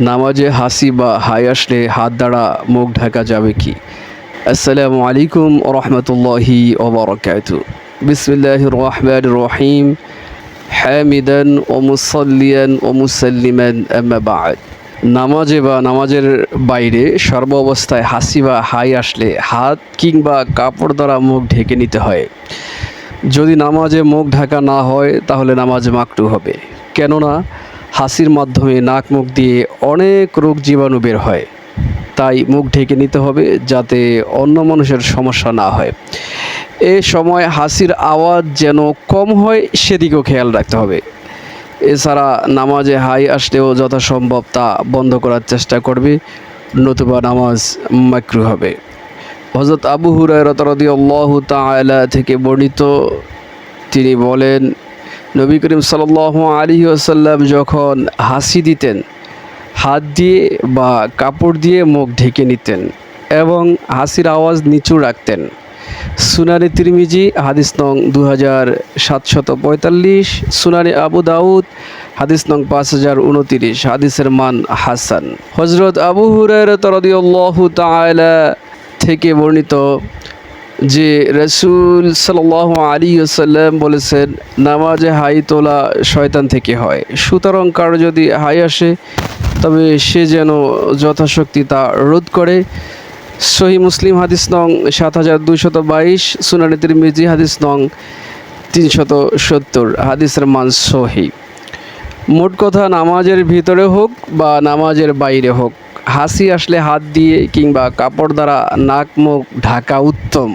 নামাজে হাসি বা হাই আসলে হাত দ্বারা মুখ ঢাকা যাবে কি? আসসালামু আলাইকুম রহমতুল্লাহি ওবরাকাত বিসমিল্লাহ রহমান রহিম। হামিদান ও মুসল্লিয়ান ও মুসাল্লিমান নামাজে বা নামাজের বাইরে সর্ব অবস্থায় হাসি বা হাই আসলে হাত কিংবা কাপড় দ্বারা মুখ ঢেকে নিতে হয়। যদি নামাজে মুখ ঢাকা না হয়, তাহলে নামাজ মাকটু হবে। কেননা হাসির মাধ্যমে নাক মুখ দিয়ে অনেক রোগ জীবাণু বের হয়। তাই মুখ ঢেকে নিতে হবে যাতে অন্য মানুষের সমস্যা না হয়। এ সময় হাসির আওয়াজ যেন কম হয় সেদিকেও খেয়াল রাখতে হবে। এছাড়া নামাজে হাই আসলেও যথাসম্ভব তা বন্ধ করার চেষ্টা করবে, নতুবা নামাজ মাকরু হবে। হজরত আবু হুরায়রত রাদিয়াল্লাহু তাআলা থেকে বর্ণিত তিনি বলেন নবী করিম সাল্লাল্লাহু আলাইহি ওয়াসাল্লাম যখন হাসি দিতেন, হাত দিয়ে বা কাপড় দিয়ে মুখ ঢেকে নিতেন এবং হাসির আওয়াজ নিচু রাখতেন। সুনানি তিরমিজি, হাদিস নং দু হাজার সাতশত পঁয়তাল্লিশ, সুনানি আবু দাউদ, হাদিস নং পাঁচ হাজার উনতিরিশ, হাদিসের মান হাসান। হজরত আবু তাআলা থেকে বর্ণিত যে রসুল সাল্লাহ আলী সাল্লাম বলেছেন, নামাজে হাই তোলা শয়তান থেকে হয়। সুতরাং কারও যদি হাই আসে, তবে সে যেন যথাশক্তি তা রোধ করে। সহি মুসলিম হাদিস নং সাত হাজার দুইশত বাইশ, সুনানি তিরমিজি হাদিস নং তিনশত সত্তর। হাদিসের মান সহি। মোট কথা নামাজের ভিতরে হোক বা নামাজের বাইরে হোক হাসি আসলে হাত দিয়ে কিংবা কাপড় দ্বারা নাক, মুখ ঢাকা উত্তম।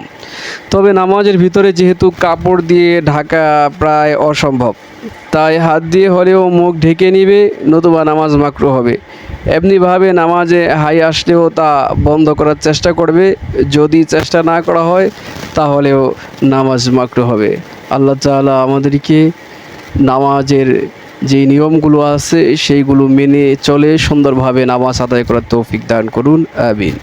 তবে নামাজের ভিতরে যেহেতু কাপড় দিয়ে ঢাকা প্রায় অসম্ভব, তাই হাত দিয়ে হলেও মুখ ঢেকে নিবে, নতুবা নামাজ মাকরু হবে। এমনিভাবে নামাজে হাই আসলেও তা বন্ধ করার চেষ্টা করবে। যদি চেষ্টা না করা হয়, তাহলেও নামাজ মাকরু হবে। আল্লাহ তাআলা আমাদেরকে নামাজের যে নিয়মগুলো আছে সেইগুলো মেনে চলে সুন্দরভাবে নামাজ আদায় করার তৌফিক দান করুন আমিন।